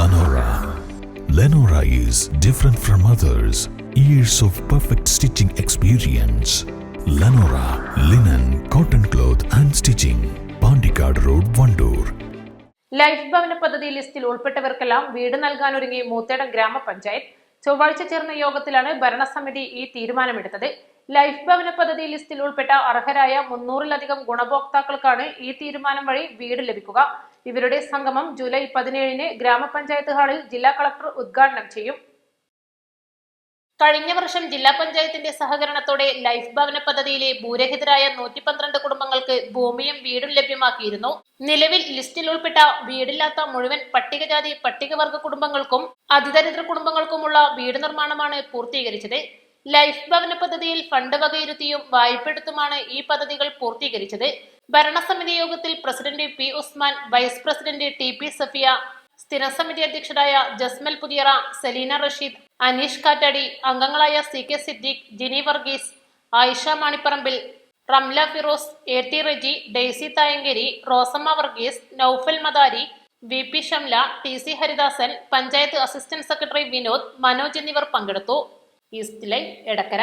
Lenora. Lenora is different from others. Years of perfect stitching experience. Lenora linen, cotton cloth and stitching. Pandikad Road, Vandoor. Life ഭവന പദ്ധതി ലിസ്റ്റിൽ ഉൾപ്പെട്ടവർക്കെല്ലാം വീട് നൽകാനൊരുങ്ങി മൂത്തേടം ഗ്രാമപഞ്ചായത്ത് ചൊവ്വാഴ്ച ചേർന്ന യോഗത്തിലാണ് ഭരണസമിതി ഈ തീരുമാനമെടുത്തത് ലൈഫ് ഭവന പദ്ധതി ലിസ്റ്റിൽ ഉൾപ്പെട്ട അർഹരായ മുന്നൂറിലധികം ഗുണഭോക്താക്കൾക്കാണ് ഈ തീരുമാനം വഴി വീട് ലഭിക്കുക ഇവരുടെ സംഗമം ജൂലൈ പതിനേഴിന് ഗ്രാമപഞ്ചായത്ത് ഹാളിൽ ജില്ലാ കളക്ടർ ഉദ്ഘാടനം ചെയ്യും. കഴിഞ്ഞ വർഷം ജില്ലാ പഞ്ചായത്തിന്റെ സഹകരണത്തോടെ ലൈഫ് ഭവന പദ്ധതിയിലെ ഭൂരഹിതരായ നൂറ്റി പന്ത്രണ്ട് കുടുംബങ്ങൾക്ക് ഭൂമിയും വീടും ലഭ്യമാക്കിയിരുന്നു. നിലവിൽ ലിസ്റ്റിൽ ഉൾപ്പെട്ട വീടില്ലാത്ത മുഴുവൻ പട്ടികജാതി പട്ടികവർഗ കുടുംബങ്ങൾക്കും അതിദരിദ്ര കുടുംബങ്ങൾക്കുമുള്ള വീട് നിർമ്മാണമാണ് പൂർത്തീകരിച്ചത്. ലൈഫ് ഭവന പദ്ധതിയിൽ ഫണ്ട് വകയിരുത്തിയും വായ്പെടുത്തുമാണ് ഈ പദ്ധതികൾ പൂർത്തീകരിച്ചത്. ഭരണസമിതി യോഗത്തിൽ president P Usman vice president T P Safiya സ്ഥിരസമിതി അധ്യക്ഷരായ ജസ്മൽ പുതിയറ സെലീന റഷീദ് അനീഷ് കാറ്റാടി അംഗങ്ങളായ C K Siddique Jini Varghese Ayisha Manipparambil Ramla Firoz A T Reji Daisy Thayankeri Rosamma Varghese Noufal Madari V P Shamla T C Haridasan panchayat assistant secretary Vinod Manoj എന്നിവർ പങ്കെടുത്തു. East line Edakkara.